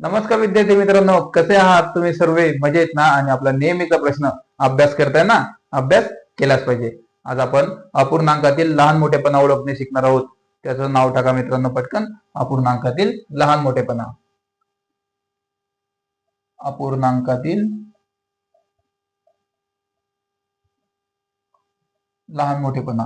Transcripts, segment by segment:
नमस्कार विद्यार्थी मित्रांनो कसे आहात तुम्ही सर्व? मजेत ना? आणि आपला नेहमीचा प्रश्न अभ्यास करताय ना? अभ्यास केलाच पाहिजे. आज आपण अपूर्णांकातील लहान मोठेपणा ओळखणे शिकणार आहोत. त्याचं नाव टाका मित्रांनो पटकन. अपूर्णांकातील लहान मोठेपणा अपूर्णांकातील लहान मोठेपणा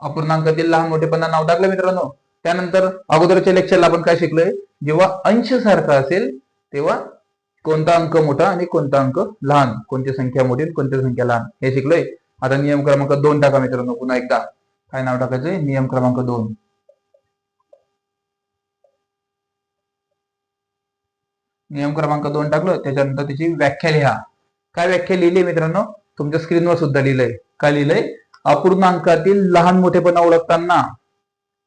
अपूर्णांकातील लहान मोठेपणा नाव टाकलं मित्रांनो. त्यानंतर अगोदरच्या लेक्चरला आपण काय शिकलोय? जेव्हा अंश सारखा असेल तेव्हा कोणता अंक मोठा आणि कोणता अंक लहान? कोणती संख्या मोठी कोणती संख्या लहान? हे शिकलोय. आता नियम क्रमांक दोन टाका मित्रांनो पुन्हा एकदा. काय नाव टाकायचंय? नियम क्रमांक दोन. नियम क्रमांक दोन टाकलं त्याच्यानंतर त्याची व्याख्या लिहा. काय व्याख्या लिहिली मित्रांनो? तुमच्या स्क्रीनवर सुद्धा लिहिलंय. काय लिहिलंय? अपूर्णांकातील लहान मोठेपणा ओळखताना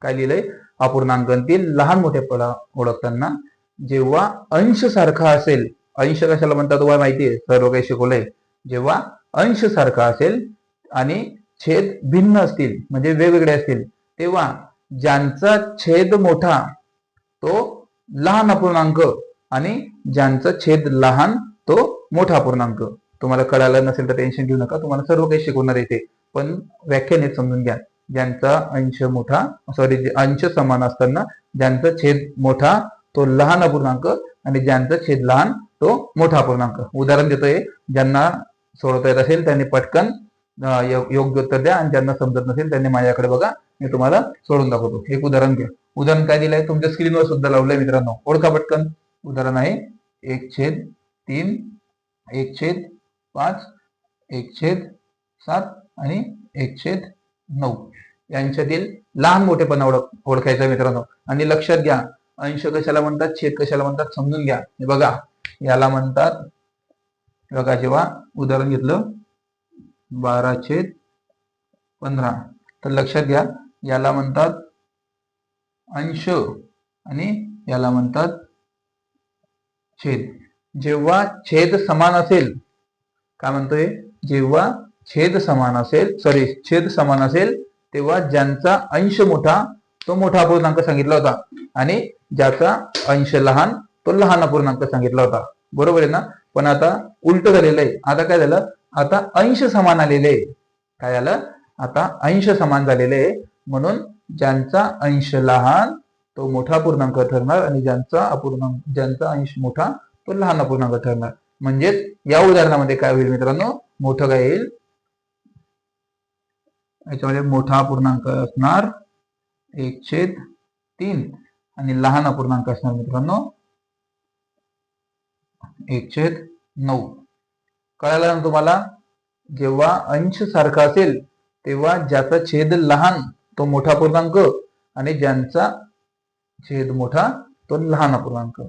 काय लिहिलंय? अपूर्णांकातील लहान मोठेपणा ओळखताना जेव्हा अंश सारखा असेल अंश कशाला म्हणतात तुम्हाला माहिती आहे? सर्व काही शिकवलंय. जेव्हा अंश सारखा असेल आणि छेद भिन्न असतील म्हणजे वेगवेगळे असतील तेव्हा ज्यांचा छेद मोठा तो लहान अपूर्णांक आणि ज्यांचा छेद लहान तो मोठा अपूर्णांक. तुम्हाला कळालं नसेल तर टेन्शन घेऊ नका. तुम्हाला सर्व काही शिकवणार येते पण व्याख्याने समजून घ्या. ज्यांचा अंश मोठा सॉरी अंश समान असताना ज्यांचा छेद मोठा तो लहान अपूर्णांक आणि ज्यांचा छेद लहान तो मोठा अपूर्णांक. उदाहरण देतोय. ज्यांना सोडवता येत असेल त्यांनी पटकन योग्य उत्तर द्या आणि ज्यांना समजत नसेल त्यांनी माझ्याकडे बघा. मी तुम्हाला सोडून दाखवतो. एक उदाहरण घ्या. उदाहरण काय दिलंय? तुमच्या स्क्रीनवर सुद्धा लावलंय मित्रांनो. ओळखा पटकन. उदाहरण आहे. एक छेद तीन एक छेद पाच एक छेद सात आणि एक छेद नऊ. यांच्यातील लहान मोठेपणा ओळख ओळखायचा मित्रांनो. आणि लक्षात घ्या अंश कशाला म्हणतात छेद कशाला म्हणतात समजून घ्या. हे बघा याला म्हणतात बघा जेव्हा उदाहरण घेतलं बारा छेद पंधरा. तर लक्षात घ्या याला म्हणतात अंश आणि याला म्हणतात छेद. जेव्हा छेद समान असेल काय म्हणतोय? जेव्हा छेद समान असेल सॉरी छेद समान असेल तेव्हा ज्यांचा अंश मोठा तो मोठा अपूर्णांक सांगितला होता. आणि ज्याचा अंश लहान तो लहान अपूर्णांक सांगितला होता. बरोबर आहे ना? पण आता उलट झालेलं आहे. आता काय झालं? आता अंश समान आलेले आहे. काय झालं? आता अंश समान झालेले आहे. म्हणून ज्यांचा अंश लहान तो मोठा पूर्णांक ठरणार आणि ज्यांचा अपूर्णांक ज्यांचा अंश मोठा तो लहान अपूर्णांक ठरणार. म्हणजेच या उदाहरणामध्ये काय होईल मित्रांनो? मोठं काय येईल? याच्यामध्ये मोठा अपूर्णांक असणार एक छेद तीन. आणि लहान अपूर्णांक असणार मित्रांनो एक छेद नऊ. कळालं ना तुम्हाला? जेव्हा अंश सारखा असेल तेव्हा ज्याचा छेद लहान तो मोठा पूर्णांक. आणि ज्यांचा छेद मोठा तो लहान अपूर्णांक.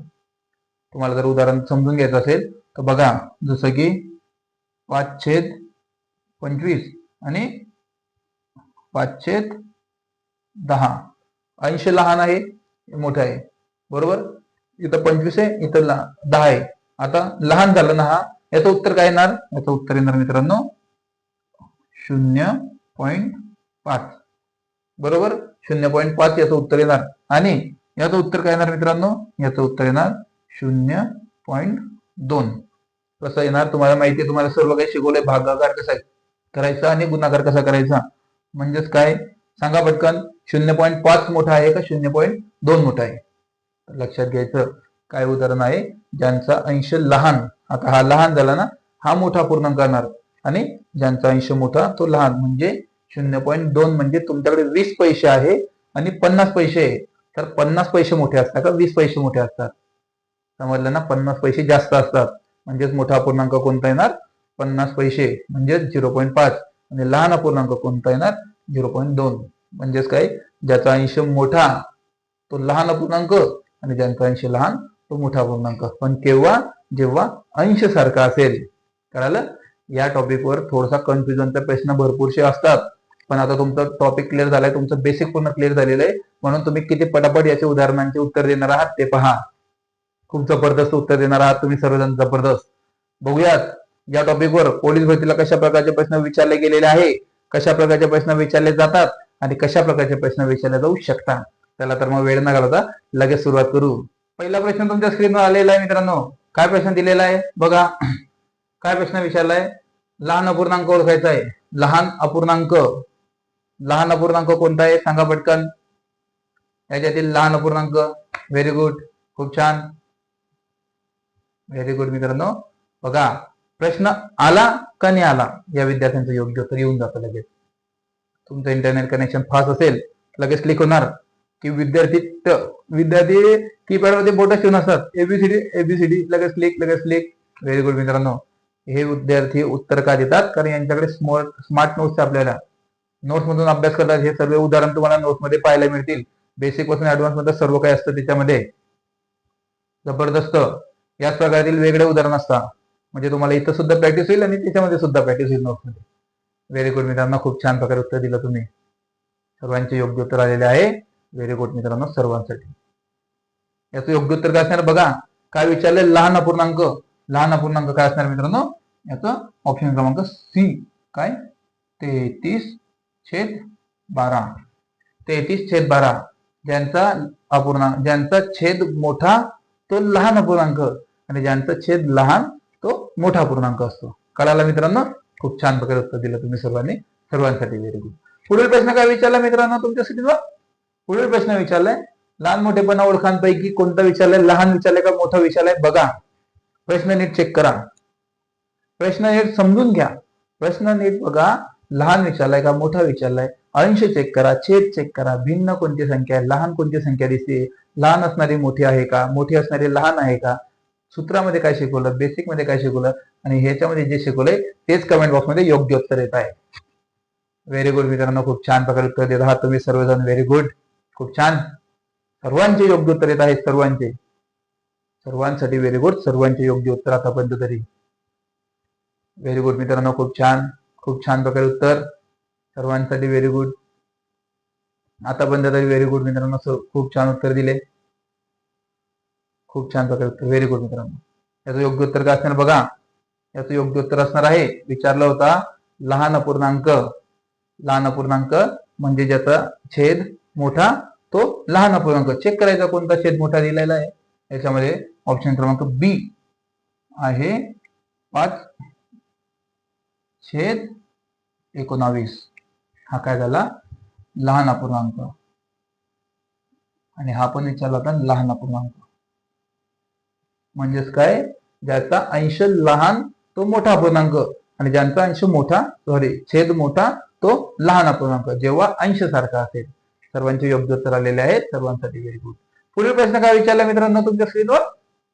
तुम्हाला जर उदाहरण समजून घ्यायचं असेल तर बघा जसं की पाच छेद पंचवीस आणि पाच छेद दहा. ऐंशी लहान आहे मोठं आहे. बरोबर? इथं पंचवीस आहे इथं दहा आहे. आता लहान झालं ना हा याचं उत्तर काय येणार? याचं उत्तर येणार मित्रांनो शून्य पॉईंट पाच. बरोबर? शून्य पॉईंट पाच याचं उत्तर येणार. आणि याचं उत्तर काय येणार मित्रांनो? याचं उत्तर येणार शून्य पॉईंट दोन. कसं येणार तुम्हाला माहिती आहे? तुम्हाला सर्व काही शिकवलंय. भागाकार कसा करायचा आणि गुणाकार कसा करायचा? म्हणजेच काय? सांगा पटकन. शून्य पॉईंट पाच मोठा आहे का? शून्य पॉईंट दोन मोठा आहे. लक्षात घ्यायचं. काय उदाहरण आहे? ज्यांचा अंश लहान आता हा लहान झाला ना हा मोठा पूर्णांक करणार. आणि ज्यांचा अंश मोठा तो लहान. म्हणजे शून्य पॉईंट दोन म्हणजे तुमच्याकडे वीस पैसे आहे आणि पन्नास पैसे आहे. तर पन्नास पैसे मोठे असतात का? वीस पैसे मोठे असतात. समजलं ना? पन्नास पैसे जास्त असतात. म्हणजेच मोठा अपूर्णांक कोणता येणार? पन्नास पैसे म्हणजेच झिरो पॉईंट पाच. आणि लहान अपूर्णांक कोणता येणार? झिरो पॉईंट दोन. म्हणजेच काय? ज्याचा अंश मोठा तो लहान अपूर्णांक आणि ज्यांचा अंश लहान तो मोठा पूर्णांक. पण केव्हा? जेव्हा अंश सारखा असेल. कळालं? या टॉपिकवर थोडासा कन्फ्युजनचा प्रश्न भरपूरसे असतात. पण आता तुमचा टॉपिक क्लिअर झालाय तुमचं बेसिक पूर्ण क्लिअर झालेलं आहे. म्हणून तुम्ही किती पटापट याचे उदाहरणांचे उत्तर देणार आहात ते पहा. खूप जबरदस्त उत्तर देणार आहात तुम्ही सर्वजण जबरदस्त. बघूयात या टॉपिकवर पोलीस भरतीला कशा प्रकारचे प्रश्न विचारले गेलेले आहे कशा प्रकारचे प्रश्न विचारले जातात आणि कशा प्रकारचे प्रश्न विचारले जाऊ शकतात. त्याला तर मग वेळ न घालवता लगेच सुरुवात करू. पहिला प्रश्न तुमच्या स्क्रीनवर आलेला आहे मित्रांनो. काय प्रश्न दिलेला आहे? बघा. काय प्रश्न विचारलाय? लहान अपूर्णांक ओळखायचा आहे. लहान अपूर्णांक. लहान अपूर्णांक कोणता आहे? सांगा पटकन. याच्यातील लहान अपूर्णांक. व्हेरी गुड खूप छान. व्हेरी गुड मित्रांनो. बघा प्रश्न आला का नाही आला? या विद्यार्थ्यांचं योग्य उत्तर येऊन जातं लगेच. तुमचं इंटरनेट कनेक्शन फास्ट असेल लगेच क्लिक होणार. की विद्यार्थी विद्यार्थी कीपॅडमध्ये बोट ठेवून असतात. एबीसीडी एबीसीडी लगेच क्लिक लगेच क्लिक व्हेरी गुड मित्रांनो. हे विद्यार्थी उत्तर का देतात? कारण यांच्याकडे स्मार्ट स्मार्ट नोट्स आपल्याला. नोट्स मधून अभ्यास करतात. हे सर्व उदाहरण तुम्हाला नोट्समध्ये पाहायला मिळतील. बेसिकपासून ऍडव्हान्समध्ये सर्व काही असतं त्याच्यामध्ये. जबरदस्त. याच प्रकारातील वेगळे उदाहरण असतात. म्हणजे तुम्हाला इथं सुद्धा प्रॅक्टिस होईल आणि त्याच्यामध्ये सुद्धा प्रॅक्टिस होईल नोट्समध्ये व्हेरी गुड मित्रांनो खूप छान प्रकारे उत्तर दिलं तुम्ही. सर्वांचे योग्य उत्तर आलेले आहे. व्हेरी गुड मित्रांनो सर्वांसाठी. याचं योग्य उत्तर काय असणार बघा. काय विचारले लहान अपूर्णांक. लहान अपूर्णांक काय असणार मित्रांनो? याचं ऑप्शन क्रमांक सी काय? तेहतीस छेद बारा. तेहतीस छेद बारा. ज्यांचा अपूर्णांक ज्यांचा छेद मोठा तो लहान अपूर्णांक. आणि ज्यांचा छेद लहान तो मोठा पूर्णांक असतो. कळाला मित्रांनो? खूप छान प्रकारे उत्तर दिलं तुम्ही सर्वांनी. सर्वांसाठी व्हेरी गुड पुढील प्रश्न काय विचारला मित्रांनो तुमच्या स्क्रीनवर पुढील प्रश्न विचारलाय, लहान मोठेपणा ओळखांपैकी कोणता विचारलाय? लहान विचारलाय का मोठा विचारलाय? बघा. प्रश्न नीट चेक करा. प्रश्न नीट समजून घ्या. प्रश्न नीट बघा. लहान विचारलाय का मोठा विचारलाय? अंश चेक करा, छेद चेक करा. भिन्न कोणती संख्या आहे? लहान कोणती संख्या दिसते? लहान असणारी मोठी आहे का? मोठी असणारी लहान आहे का? सूत्रामध्ये काय शिकवलं? बेसिकमध्ये काय शिकवलं? आणि ह्याच्यामध्ये जे शिकवलंय तेच कमेंट बॉक्समध्ये योग्य उत्तर येत आहे. व्हेरी गुड मित्रांनो खूप छान प्रकारे उत्तर देत आहात तुम्ही सर्वजण. व्हेरी गुड खूप छान. सर्वांचे योग्य उत्तर येत आहेत सर्वांचे. सर्वांसाठी व्हेरी गुड सर्वांचे योग्य उत्तर आतापर्यंत तरी. व्हेरी गुड मित्रांनो खूप छान. खूप छान प्रकारे उत्तर. सर्वांसाठी व्हेरी गुड आतापर्यंत तरी व्हेरी गुड मित्रांनो खूप छान उत्तर दिले. खूप छान प्रकारे उत्तर व्हेरी गुड मित्रांनो. याचं योग्य उत्तर काय असणार बघा. याचं योग्य उत्तर असणार आहे. विचारला होता लहान अपूर्णांक. लहान अपूर्णांक म्हणजे ज्याचा छेद मोठा तो लहान अपूर्णांक. चेक करायचा कोणता छेद मोठा दिलेला आहे. याच्यामध्ये ऑप्शन क्रमांक बी आहे पाच छेद एकोणावीस. हा काय झाला? लहान अपूर्णांक. आणि हा पण विचारला होता लहान अपूर्णांक. म्हणजेच काय? ज्याचा अंश लहान तो मोठा अपूर्णांक आणि ज्यांचा अंश मोठा सॉरी छेद मोठा तो लहान अपूर्णांक जेव्हा अंश सारखा असेल. सर्वांचे योग्य उत्तर आलेले आहेत. सर्वांसाठी व्हेरी गुड पुढील प्रश्न काय विचारलाय मित्रांनो तुमच्या स्क्रीनवर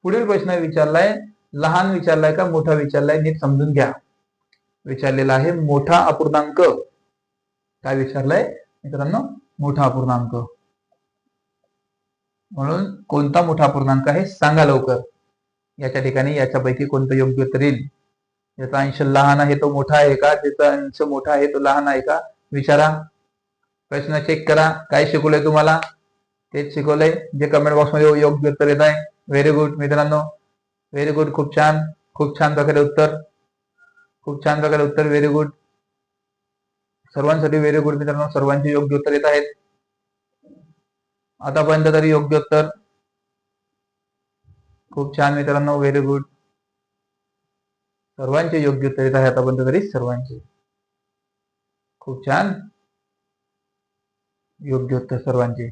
पुढील प्रश्न विचारलाय लहान विचारलाय का मोठा विचारलाय? नीट समजून घ्या. विचारलेला आहे मोठा अपूर्णांक. काय विचारलाय? मित्रांनो मोठा अपूर्णांक. म्हणून कोणता मोठा अपूर्णांक आहे? सांगा लवकर. याच्या ठिकाणी याच्यापैकी कोणतं योग्य उत्तर येईल अंश लहान आहे तो मोठा आहे का? ज्याचा अंश मोठा आहे तो लहान आहे का? विचारा. प्रश्न चेक करा. काय शिकवलंय तुम्हाला? तेच शिकवलंय. जे कमेंट बॉक्समध्ये योग्य उत्तर येत आहे. व्हेरी गुड मित्रांनो. व्हेरी गुड खूप छान. खूप छान प्रकारे उत्तर. खूप छान प्रकारे उत्तर. व्हेरी गुड सर्वांसाठी व्हेरी गुड मित्रांनो. सर्वांचे योग्य उत्तर येत आहेत. आतापर्यंत तरी योग्य उत्तर खूप छान मित्रांनो व्हेरी गुड सर्वांचे योग्य उत्तर येत आहे आतापर्यंत तरी सर्वांचे. खूप छान. योग्य उत्तर सर्वांचे.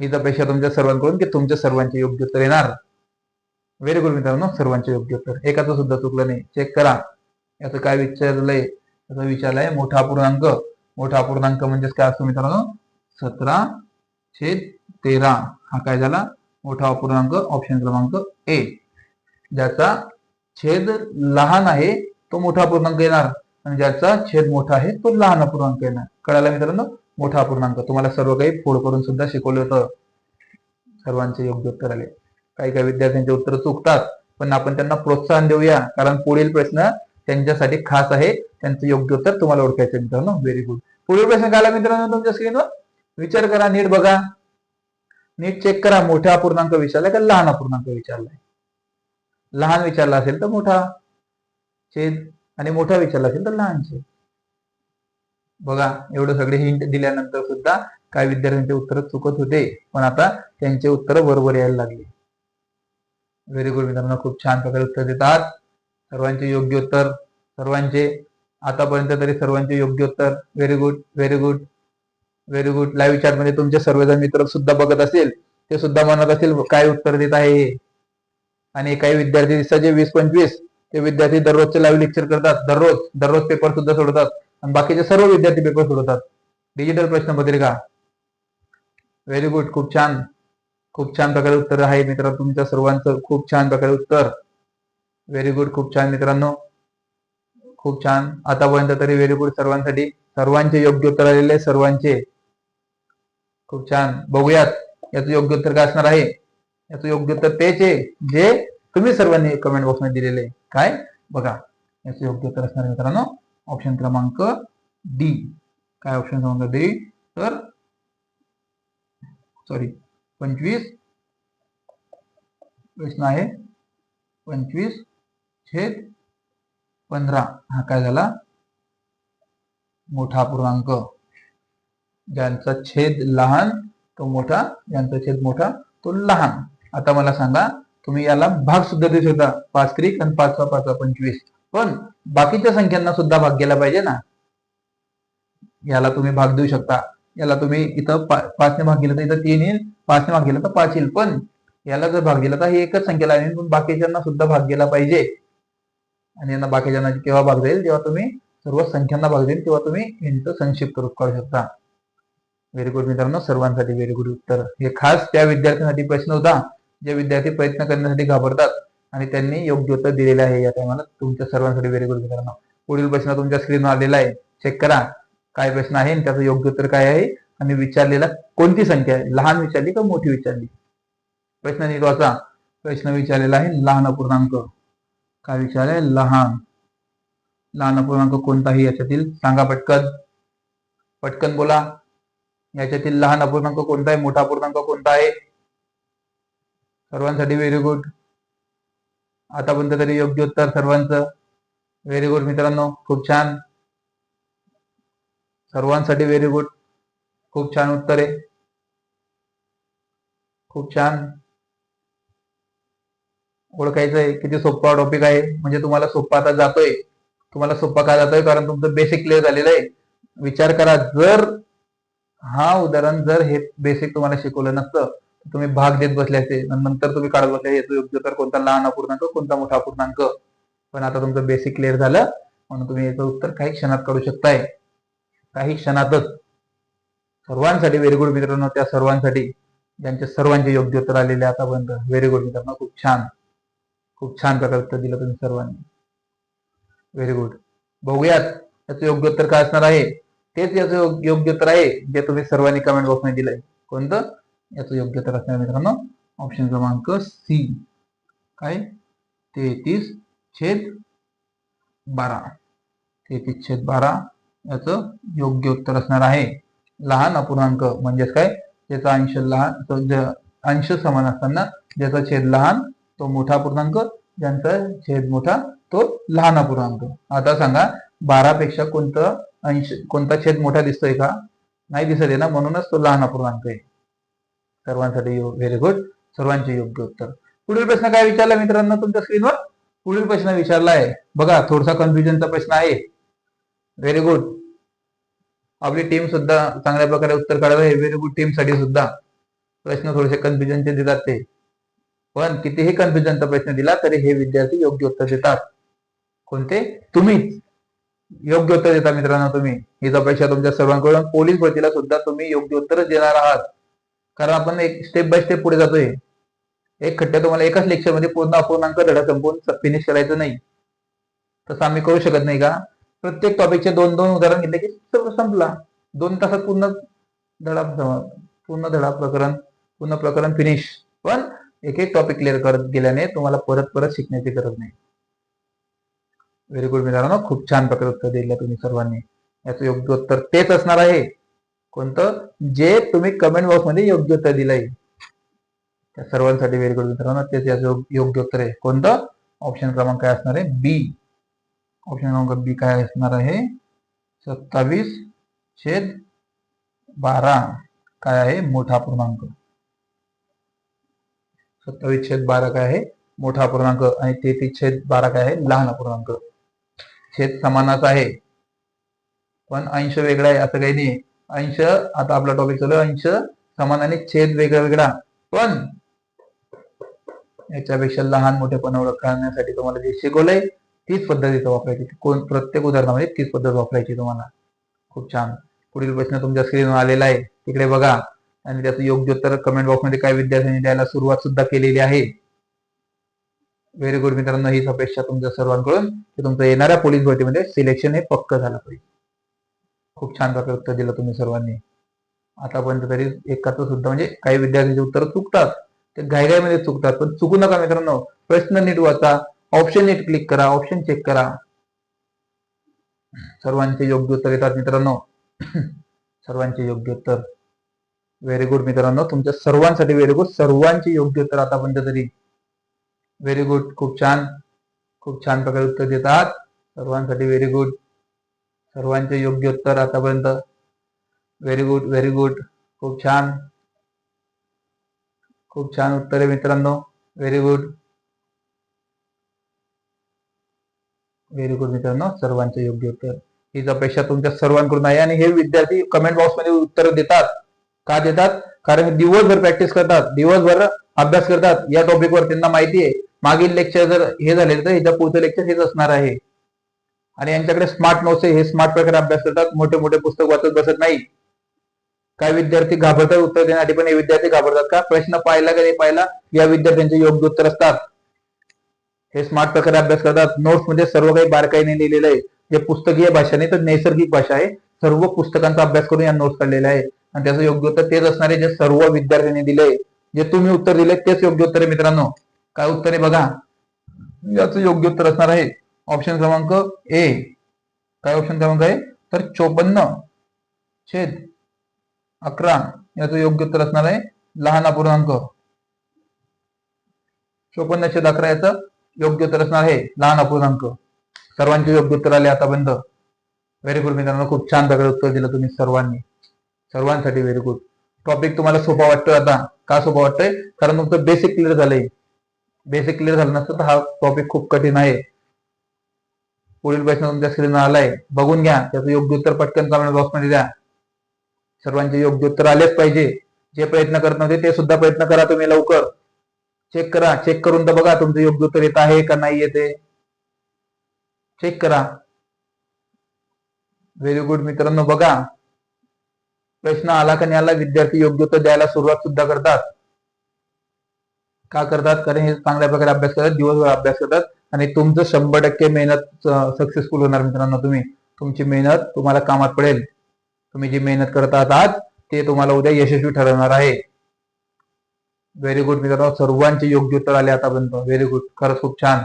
हीच अपेक्षा तुमच्या सर्वांकडून की तुमच्या सर्वांचे योग्य उत्तर येणार. व्हेरी गुड मित्रांनो सर्वांचे योग्य उत्तर. एकाचं सुद्धा चुकलं नाही. चेक करा. याचं काय विचारलंय? याचं विचारलंय मोठा अपूर्णांक मोठा अपूर्णांक म्हणजेच काय असतो मित्रांनो? सतरा छेद तेरा. हा काय झाला? मोठा अपूर्णांक ऑप्शन क्रमांक ए ज्याचा छेद लहान आहे तो मोठा अपूर्णांक येणार. आणि ज्याचा छेद मोठा आहे तो लहान अपूर्णांक येणार. कळाला मित्रांनो? मोठा अपूर्णांक तुम्हाला सर्व काही फोड करून सुद्धा शिकवलं होतं. सर्वांचे योग्य उत्तर आले. काही काही विद्यार्थ्यांचे उत्तर चुकतात पण आपण त्यांना प्रोत्साहन देऊया. कारण पुढील प्रश्न त्यांच्यासाठी खास आहे. त्यांचं योग्य उत्तर तुम्हाला ओळखायचं मित्रांनो. व्हेरी गुड पुढील प्रश्न काय मित्रांनो तुमच्या स्क्रीनवर विचार करा नीट बघा. नीट चेक करा मोठा अपूर्णांक विचारलाय का लहान अपूर्णांक विचारलाय? लहान विचारला असेल तर मोठा छेद आणि मोठा विचारला असेल तर लहान छेद. बघा एवढं सगळे हिंट दिल्यानंतर सुद्धा काही विद्यार्थ्यांचे उत्तर चुकत होते पण आता त्यांचे उत्तर बरोबर यायला लागले. व्हेरी गुड मित्रांनो खूप छान प्रकारे उत्तर देतात. सर्वांचे योग्य उत्तर सर्वांचे आतापर्यंत तरी सर्वांचे योग्य उत्तर. Very good very good very good live चॅटमध्ये तुमचे सर्वजण मित्र सुद्धा बघत असेल ते सुद्धा म्हणत असेल काय उत्तर देत आहे? आणि काही विद्यार्थी दिसतात जे वीस पंचवीस ते विद्यार्थी दररोजचे लाईव्ह लेक्चर करतात दररोज दररोज पेपर सुद्धा सोडवतात आणि बाकीचे सर्व विद्यार्थी पेपर सोडवतात डिजिटल प्रश्नपत्रिका. व्हेरी गुड खूप छान. खूप छान प्रकारे उत्तर आहे मित्र तुमच्या सर्वांचं. खूप छान प्रकारे उत्तर. व्हेरी गुड खूप छान मित्रांनो. खूप छान. आतापर्यंत तरी व्हेरी गुड सर्वांसाठी. सर्वांचे योग्य उत्तर आलेले सर्वांचे. खूप छान. बघूयात. याचं योग्य उत्तर काय असणार आहे? याचं योग्य उत्तर तेच आहे जे तुम्ही सर्वांनी कमेंट बॉक्समध्ये दिलेले काय? बघा. याचं योग्य उत्तर असणार मित्रांनो ऑप्शन क्रमांक डी काय ऑप्शन क्रमांक डी तर सॉरी पंचवीस प्रश्न आहे. पंचवीस छेद पंधरा. हा काय झाला? मोठा पूर्णांक. ज्यांचा छेद लहान तो मोठा ज्यांचा छेद मोठा तो लहान. आता मला सांगा तुम्ही याला भाग सुद्धा देऊ शकता पाच क्रिक आणि पाचवा पाचवा पंचवीस. पण बाकीच्या संख्यांना सुद्धा भाग गेला पाहिजे ना. याला तुम्ही भाग देऊ शकता. याला तुम्ही इथं पाचने भाग गेला तर इथं तीन येईल पाचने भाग गेला तर पाच येईल. पण याला जर भाग गेला तर ही एकच संख्येला येईल पण बाकीच्यांना सुद्धा भाग गेला पाहिजे. आणि यांना बाकीच्यांना केव्हा भाग जाईल जेव्हा तुम्ही सर्व संख्यांना भाग देईल तेव्हा तुम्ही यांचं संक्षिप्त रूप काढू शकता. व्हेरी गुड मित्रांनो सर्वांसाठी व्हेरी गुड उत्तर. हे खास त्या विद्यार्थ्यांसाठी प्रश्न होता जे विद्यार्थी प्रयत्न करण्यासाठी घाबरतात आणि त्यांनी योग्य उत्तर दिलेले आहे या टायमाला तुमच्या सर्वांसाठी व्हेरी गुड मित्रांनो. पुढील प्रश्न तुमच्या स्क्रीनवर आलेला आहे. चेक करा काय प्रश्न आहे आणि त्याचं योग्य उत्तर काय आहे? आणि विचारलेला कोणती संख्या आहे? लहान विचारली का मोठी विचारली? प्रश्न नीट वाचा प्रश्न विचारलेला आहे लहान अपूर्णांक काय विचारलाय लहान. लहान अपूर्णांक कोणताही याच्यातील? सांगा पटकन. पटकन बोला. याच्यातील लहान अपूर्णांक कोणता आहे? मोठा अपूर्णांक कोणता आहे? सर्वांसाठी व्हेरी गुड आतापर्यंत तरी योग्य उत्तर सर्वांचं. व्हेरी गुड मित्रांनो खूप छान. सर्वांसाठी व्हेरी गुड खूप छान उत्तर आहे. खूप छान. ओळखायचं आहे किती सोपा टॉपिक आहे. म्हणजे तुम्हाला सोपा आता जातोय. तुम्हाला सोपा का जातोय? कारण तुमचं बेसिक क्लिअर झालेलं आहे. विचार करा जर हा उदाहरण जर हे बेसिक तुम्हाला शिकवलं नसतं तर तुम्ही भाग देत बसले असते. नंतर तुम्ही काढत बसले याचं योग्य उत्तर कोणता लहान अपूर्णांक कोणता मोठा अपूर्णांक. पण आता तुमचं बेसिक क्लिअर झालं म्हणून तुम्ही याचं उत्तर काही क्षणात काढू शकताय. काही क्षणातच. सर्वांसाठी व्हेरी गुड मित्रांनो त्या सर्वांसाठी ज्यांचे सर्वांचे योग्य उत्तर आलेले आतापर्यंत व्हेरी गुड मित्रांनो खूप छान. खूप छान प्रकारे उत्तर दिलं तुम्ही सर्वांनी. व्हेरी गुड बघूयात त्याचं योग्य उत्तर काय असणार आहे? तेच याचं योग्य उत्तर आहे जे तुम्ही सर्वांनी कमेंट बॉक्समध्ये दिलंय. कोणतं? याचं योग्य उत्तर असणार मित्रांनो ऑप्शन क्रमांक सी काय? तेहतीस छेद बारा. तेहतीस छेद बारा याचं योग्य उत्तर असणार आहे. लहान अपूर्णांक म्हणजेच काय? ज्याचा अंश लहान अंश समान असताना ज्याचा छेद लहान तो मोठा अपूर्णांक ज्यांचा छेद मोठा तो लहान अपूर्णांक. आता सांगा बारा पेक्षा कोणतं अंश कोणता छेद मोठा दिसतोय का? नाही दिसत आहे ना? म्हणूनच तो लहान अपूर्णांक आहे. सर्वांसाठी व्हेरी गुड सर्वांचे योग्य उत्तर. पुढील प्रश्न काय विचारला मित्रांनो तुमच्या स्क्रीनवर पुढील प्रश्न विचारला आहे. बघा थोडासा कन्फ्युजनचा प्रश्न आहे. व्हेरी गुड आपली टीम सुद्धा चांगल्या प्रकारे उत्तर काढत आहे व्हेरी गुड टीमसाठी सुद्धा. प्रश्न थोडेसे कन्फ्युजनचे देतात ते. पण कितीही कन्फ्युजनचा प्रश्न दिला तरी हे विद्यार्थी योग्य उत्तर देतात. कोणते? तुम्हीच. योग्य उत्तर देता मित्रांनो तुम्ही. हीच अपेक्षा तुमच्या सर्वांकडून. पोलीस भरतीला सुद्धा तुम्ही योग्य उत्तरच देणार आहात. कारण आपण एक स्टेप बाय स्टेप पुढे जातोय. एक खट्ट्या तुम्हाला एकाच लेक्चरमध्ये पूर्ण अपूर्णांक धडा संपवून फिनिश करायचं नाही. तसं आम्ही करू शकत नाही का? प्रत्येक टॉपिकचे दोन दोन उदाहरण घेतले की सर्व संपला. दोन तासात पूर्ण धडा पूर्ण धडा प्रकरण पूर्ण प्रकरण फिनिश पण एक एक टॉपिक क्लिअर करत गेल्याने तुम्हाला परत परत शिकण्याची गरज नाही. व्हेरी गुड मित्रांनो खूप छान प्रकारे उत्तर दिलं तुम्ही सर्वांनी. याचं योग्य उत्तर तेच असणार आहे. कोणतं? जे तुम्ही कमेंट बॉक्समध्ये योग्य उत्तर दिलंय. त्या सर्वांसाठी व्हेरी गुड मित्रांनो तेच याचं योग्य- उत्तर आहे. कोणतं? ऑप्शन क्रमांक काय असणार आहे? बी ऑप्शन क्रमांक बी काय असणार आहे? सत्तावीस छेद बारा काय आहे? मोठा पूर्णांक. सत्तावीस छेद बारा काय आहे? मोठा पूर्णांक आणि तेहतीस छेद बारा काय आहे? लहान पूर्णांक. छेद समानाच आहे. पण अंश वेगळा आहे असं काही नाही. अंश आता आपला टॉपिक चालू अंश समान आणि छेद वेगळा वेगळा. पण याच्यापेक्षा लहान मोठेपणा ओळख करण्यासाठी तुम्हाला जे शिकवलंय तीच पद्धत इथं वापरायची. कोण प्रत्येक उदाहरणामध्ये तीच पद्धत वापरायची तुम्हाला. खूप छान. पुढील प्रश्न तुमच्या स्क्रीनवर आलेला आहे. तिकडे बघा. आणि त्याचं योग्य उत्तर कमेंट बॉक्समध्ये काही विद्यार्थ्यांनी द्यायला सुरुवात सुद्धा केलेली आहे. व्हेरी गुड मित्रांनो हीच अपेक्षा तुमच्या सर्वांकडून की तुमचं येणाऱ्या पोलीस भरतीमध्ये सिलेक्शन हे पक्क झालं पाहिजे. खूप छान प्रकारे उत्तर दिलं तुम्ही सर्वांनी. आतापर्यंत तरी एकाचं सुद्धा म्हणजे काही विद्यार्थ्यांची उत्तर चुकतात. ते घाईघाईमध्ये चुकतात पण चुकू नका मित्रांनो. प्रश्न नीट वाचा ऑप्शन नीट क्लिक करा ऑप्शन चेक करा. सर्वांचे योग्य उत्तर येतात मित्रांनो. सर्वांचे योग्य उत्तर. व्हेरी गुड मित्रांनो तुमच्या सर्वांसाठी व्हेरी गुड सर्वांचे योग्य उत्तर आतापर्यंत तरी. व्हेरी गुड खूप छान. खूप छान प्रकारे उत्तर देतात. सर्वांसाठी व्हेरी गुड सर्वांचे योग्य उत्तर आतापर्यंत. व्हेरी गुड व्हेरी गुड खूप छान. खूप छान उत्तर आहे मित्रांनो. व्हेरी गुड व्हेरी गुड मित्रांनो. सर्वांचे योग्य उत्तर. हीच अपेक्षा तुमच्या सर्वांकडून आहे आणि हे विद्यार्थी कमेंट बॉक्समध्ये उत्तर देतात. का देतात? कारण दिवसभर प्रॅक्टिस करतात. दिवसभर अभ्यास करतात. या टॉपिकवर त्यांना माहिती आहे. मागील लेक्चर जर हे झाले तर ह्याच्या पुढचं लेक्चर हेच असणार आहे. आणि यांच्याकडे स्मार्ट नोट्स आहे हे स्मार्ट प्रकारे अभ्यास करतात. मोठे मोठे पुस्तक वाचत बसत नाही. काही विद्यार्थी घाबरतात उत्तर देण्यासाठी पण हे विद्यार्थी घाबरतात का? प्रश्न पाहिला का नाही पाहिला या विद्यार्थ्यांचे योग्य उत्तर असतात. हे स्मार्ट प्रकारे अभ्यास करतात. नोट्समध्ये म्हणजे सर्व काही बारकाईने लिहिलेलं आहे. जे पुस्तकीय भाषा नाही तर नैसर्गिक भाषा आहे. सर्व पुस्तकांचा अभ्यास करून या नोट्स काढलेला आहे आणि त्याचं योग्य उत्तर तेच असणार आहे जे सर्व विद्यार्थ्यांनी दिले जे तुम्ही उत्तर दिले तेच योग्य उत्तर आहे मित्रांनो. काय उत्तर आहे बघा? याचं योग्य उत्तर असणार आहे. ऑप्शन क्रमांक ए काय ऑप्शन क्रमांक आहे? तर चोपन्न छेद अकरा याचं योग्य उत्तर असणार आहे. लहान अपूर्णांक. चोपन्न छेद अकरा याचं योग्य उत्तर असणार आहे. लहान अपूर्णांक. सर्वांचे योग्य उत्तर आले आतापर्यंत. व्हेरी गुड मित्रांनो खूप छान प्रकारे उत्तर दिलं तुम्ही सर्वांनी. सर्वांसाठी व्हेरी गुड टॉपिक तुम्हाला सोपा वाटतोय आता. का सोपा वाटतोय? कारण तुमचं बेसिक क्लिअर झालंय. बेसिक क्लिअर झालं नसतं तर हा टॉपिक खूप कठीण आहे. पुढील प्रश्न तुमच्या स्क्रीनवर आलाय. बघून घ्या. त्याचं योग्य उत्तर पटकन कमेंट बॉक्समध्ये द्या. सर्वांचे योग्य उत्तर आलेच पाहिजे. जे प्रयत्न करत नव्हते ते सुद्धा प्रयत्न करा तुम्ही लवकर. चेक करा. चेक करून तर बघा तुमचं योग्य उत्तर येत आहे का नाही येते. चेक करा. व्हेरी गुड मित्रांनो बघा. प्रश्न आला का नाही आला विद्यार्थी योग्य उत्तर द्यायला सुरुवात सुद्धा करतात. का करतात? कारण हे चांगल्या प्रकारे अभ्यास करतात दिवसभर अभ्यास करतात आणि तुमचं शंभर टक्के मेहनत सक्सेसफुल होणार मित्रांनो तुम्ही. तुमची मेहनत तुम्हाला कामात पडेल. तुम्ही जी मेहनत करत आहात आज ते तुम्हाला उद्या यशस्वी ठरवणार आहे. व्हेरी गुड मित्रांनो. सर्वांचे योग्य उत्तर आले आतापर्यंत. व्हेरी गुड खरंच खूप छान.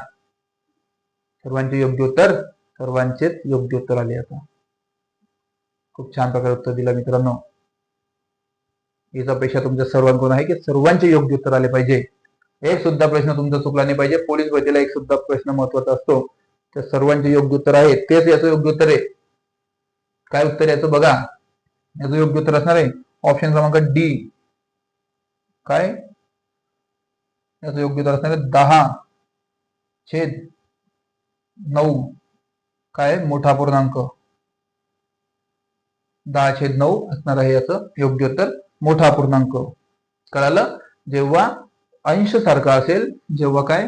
सर्वांचे योग्य उत्तर सर्वांचेच योग्य उत्तर आले आता. खूप छान प्रकारे उत्तर दिलं मित्रांनो. याचा अपेक्षा तुमच्या सर्वांकडून आहे की सर्वांचे योग्य उत्तर आले पाहिजे. एक सुद्धा प्रश्न तुमचा चुकला नाही पाहिजे. पोलीस भरतीला एक सुद्धा प्रश्न महत्त्वाचा असतो. त्या सर्वांचे योग्य उत्तर आहे. तेच याचं योग्य उत्तर आहे. काय उत्तर याचं बघा. याचं योग्य उत्तर असणार आहे. ऑप्शन क्रमांक डी काय? याचं योग्य उत्तर असणार आहे दहा छेद नऊ. काय? मोठा पूर्णांक. दहा छेद नऊ असणार आहे याचं योग्य उत्तर. मोठा पूर्णांक. कळालं? जेव्हा अंश सारखा असेल जेव्हा काय?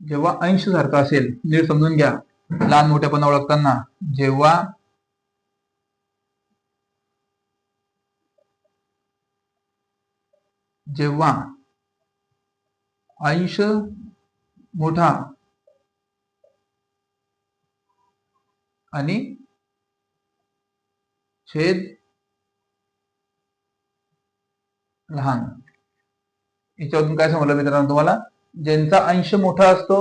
जेव्हा अंश सारखा असेल. नीट समजून घ्या. लहान मोठेपणा ओळखताना जेव्हा जेव्हा अंश मोठा आणि छेद लहान याच्यावरून काय समजलं मित्रांनो तुम्हाला? ज्यांचा अंश मोठा असतो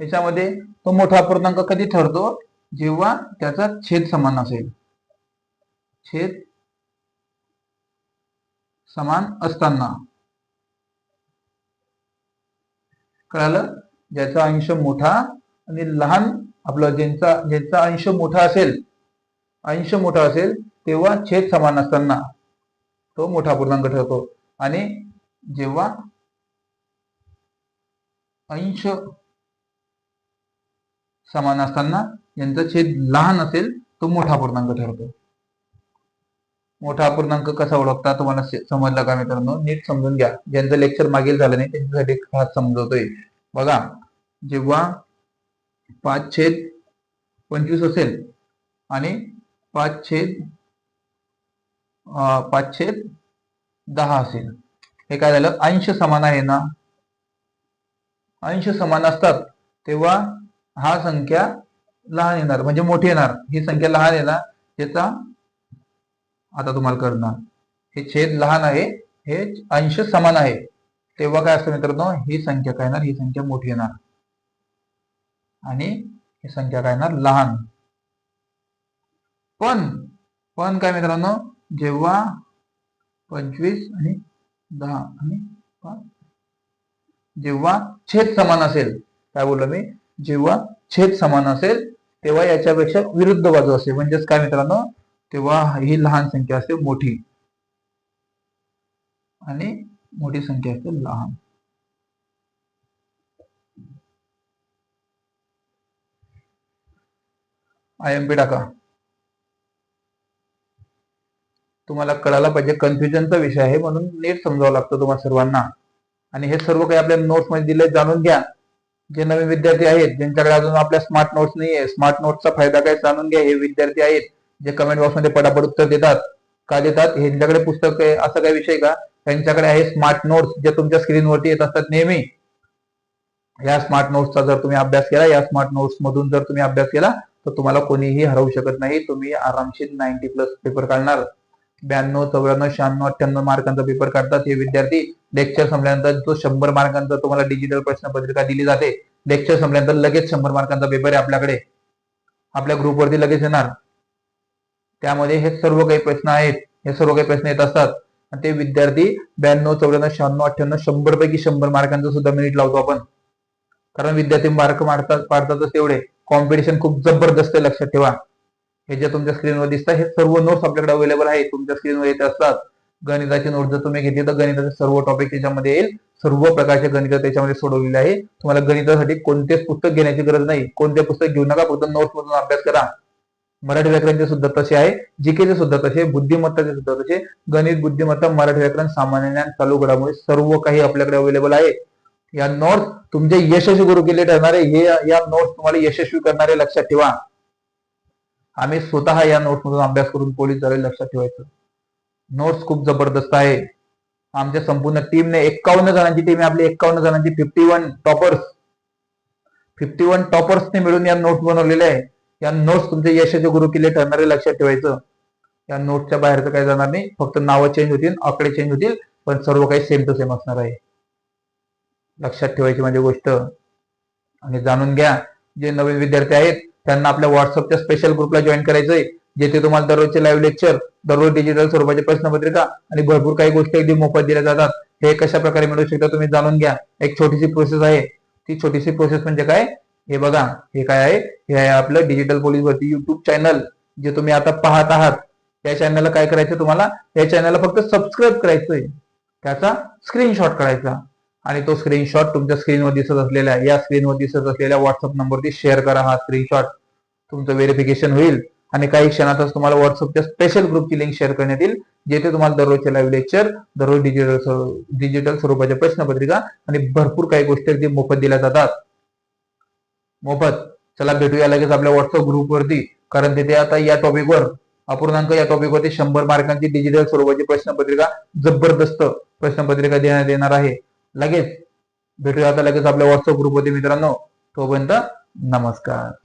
त्याच्यामध्ये तो मोठा पूर्णांक कधी ठरतो? जेव्हा त्याचा छेद समान असेल. छेद समान असताना. कळालं? ज्याचा अंश मोठा आणि लहान आपलं ज्यांचा ज्यांचा अंश मोठा असेल अंश मोठा असेल तेव्हा छेद समान असताना तो मोठा पूर्णांक ठरतो. आणि जेव्हा अंश समान असताना यांचा छेद लहान असेल तो मोठा पूर्णांक ठरतो. मोठा पूर्णांक कसा ओळखता? तुम्हाला समजला का मित्रांनो? नीट समजून घ्या. ज्यांचं लेक्चर मागील झालं नाही त्यांच्यासाठी खास समजवतोय. बघा जेव्हा पाच छेद पंचवीस असेल आणि पाच छेद पाच छेद दहा असेल हे काय झालं? अंश समान आहे ना? अंश समान असतात. तेव्हा हा संख्या लहान येणार. म्हणजे मोठी येणार. ही संख्या लहान येणार त्याचा आता तुम्हाला करणार हे छेद लहान आहे. हे अंश समान आहे. तेव्हा काय असतं मित्रांनो? ही संख्या काय येणार? ही संख्या मोठी येणार. आणि ही संख्या काय येणार? लहान. पण पण काय मित्रांनो? जेव्हा पंचवीस आणि दहा आणि पाच. जेव्हा छेद समान असेल काय बोललो मी? जेव्हा छेद समान असेल तेव्हा याच्यापेक्षा विरुद्ध बाजू असेल. म्हणजेच काय मित्रांनो? तेव्हा ही लहान संख्या असते मोठी. आणि मोठी संख्या असते लहान. आय एम पी टाका. तुम्हाला कळायला पाहिजे. कन्फ्युजनचा विषय आहे म्हणून नीट समजावं लागतं तुम्हाला सर्वांना. आणि हे सर्व काही आपल्या नोट्समध्ये दिले जाणून घ्या. जे नवीन विद्यार्थी आहेत ज्यांच्याकडे अजून आपल्या स्मार्ट नोट्स नाही आहे स्मार्ट नोट्सचा फायदा काय जाणून घ्या. हे विद्यार्थी आहेत जे कमेंट बॉक्समध्ये पटापट उत्तर देतात का देतात ह्यांच्याकडे पुस्तक आहे असा काही विषय का? त्यांच्याकडे आहे स्मार्ट नोट्स जे तुमच्या स्क्रीनवरती येत असतात नेहमी. या स्मार्ट नोट्सचा जर तुम्ही अभ्यास केला या स्मार्ट नोट्स मधून जर तुम्ही अभ्यास केला तर तुम्हाला कोणीही हरवू शकत नाही. तुम्ही आरामशीर नाईन्टी प्लस पेपर काढणार. ब्याण्णव चौऱ्याण्णव शहाण्णव अठ्ठ्याण्णव मार्कांचा पेपर काढतात. हे विद्यार्थी लेक्चर संपल्यानंतर जो शंभर मार्कांचा तुम्हाला डिजिटल प्रश्नपत्रिका दिली जाते. लेक्चर संपल्यानंतर लगेच शंभर मार्कांचा पेपर आहे आपल्याकडे. आपल्या ग्रुपवरती लगेच येणार. त्यामध्ये हे सर्व काही प्रश्न आहेत. हे सर्व काही प्रश्न येत असतात. आणि ते विद्यार्थी ब्याण्णव चौऱ्याण्णव शहाण्णव अठ्ठ्याण्णव शंभर पैकी शंभर मार्कांचा सुद्धा मिनिट लावतो आपण. कारण विद्यार्थी मार्क मारतात पाडतातच तेवढे. कॉम्पिटिशन खूप जबरदस्त आहे लक्षात ठेवा. हे जे तुमच्या स्क्रीनवर दिसतात हे सर्व नोट्स आपल्याकडे अवेलेबल आहे. तुमच्या स्क्रीनवर येत असतात. गणिताची नोट जर तुम्ही घेतली तर गणिताचे सर्व टॉपिक त्याच्यामध्ये येईल. सर्व प्रकारचे गणित त्याच्यामध्ये सोडवलेले आहे. तुम्हाला गणितासाठी कोणतेच पुस्तक घेण्याची गरज नाही. कोणते पुस्तक घेऊ नका फक्त नोट्स मधून अभ्यास करा. मराठी व्याकरणचे सुद्धा तसे आहे. जीकेचे सुद्धा तसे बुद्धिमत्ताचे सुद्धा तसे. गणित बुद्धिमत्ता मराठी व्याकरण सामान्य ज्ञान चालू घडामुळे सर्व काही आपल्याकडे अवेलेबल आहे. या नोट्स तुमचे यशस्वी गुरु केले ठरणारे हे या नोट्स तुम्हाला यशस्वी करणारे लक्षात ठेवा. आम्ही स्वतः या नोट्समधून अभ्यास करून पोलीस झाले लक्षात ठेवायचं. नोट्स खूप जबरदस्त आहे. आमच्या संपूर्ण टीमने एक्कावन्न जणांची टीम आहे. आपली एक्कावन्न जणांची fifty one toppers fifty one टॉपर्सने मिळून या नोट्स बनवलेल्या आहे. या नोट्स तुमचे यशाचे गुरु किल्ले ठरणारे लक्षात ठेवायचं. या नोटच्या बाहेरचं काही जाणार नाही. फक्त नावं चेंज होतील आकडे चेंज होतील पण सर्व काही सेम टू सेम असणार आहे. लक्षात ठेवायची म्हणजे गोष्ट. आणि जाणून घ्या. जे नवीन विद्यार्थी आहेत त्यांना आपल्या व्हॉट्सअपच्या स्पेशल ग्रुपला जॉईन करायचंय जेथे तुम्हाला दररोजचे लाईव्ह लेक्चर दररोज डिजिटल स्वरूपाची प्रश्नपत्रिका आणि भरपूर काही गोष्टी अगदी मोफत दिल्या जातात. हे कशा प्रकारे मिळू शकता तुम्ही जाणून घ्या. एक छोटीशी प्रोसेस आहे. ती छोटीशी प्रोसेस म्हणजे काय? हे बघा. हे काय आहे? हे आहे आपलं डिजिटल पोलीस भरती युट्यूब चॅनल जे तुम्ही आता पाहत आहात. त्या चॅनलला काय करायचं तुम्हाला? या चॅनलला फक्त सबस्क्राईब करायचंय. त्याचा स्क्रीनशॉट करायचा आणि तो स्क्रीनशॉट तुमच्या स्क्रीनवर दिसत असलेल्या या स्क्रीनवर दिसत असलेल्या व्हॉट्सअप नंबरवरती शेअर करा हा स्क्रीनशॉट तुमचं व्हेरिफिकेशन होईल. आणि काही क्षणातच तुम्हाला व्हॉट्सअपच्या स्पेशल ग्रुपची लिंक शेअर करण्यात येईल जेथे तुम्हाला दररोजचे लाईव्ह लेक्चर दररोज डिजिटल डिजिटल स्वरूपाच्या प्रश्नपत्रिका आणि भरपूर काही गोष्टी अगदी मोफत दिल्या जातात. मोफत. चला भेटूया लगेच आपल्या व्हॉट्सअप ग्रुपवरती कारण तिथे आता या टॉपिकवर अपूर्णांक या टॉपिकवरती शंभर मार्कांची डिजिटल स्वरूपाची प्रश्नपत्रिका जबरदस्त प्रश्नपत्रिका देण्यात येणार आहे. लगेच भेटूया आता लगेच आपल्या व्हॉट्सअप ग्रुपमध्ये मित्रांनो. तोपर्यंत नमस्कार.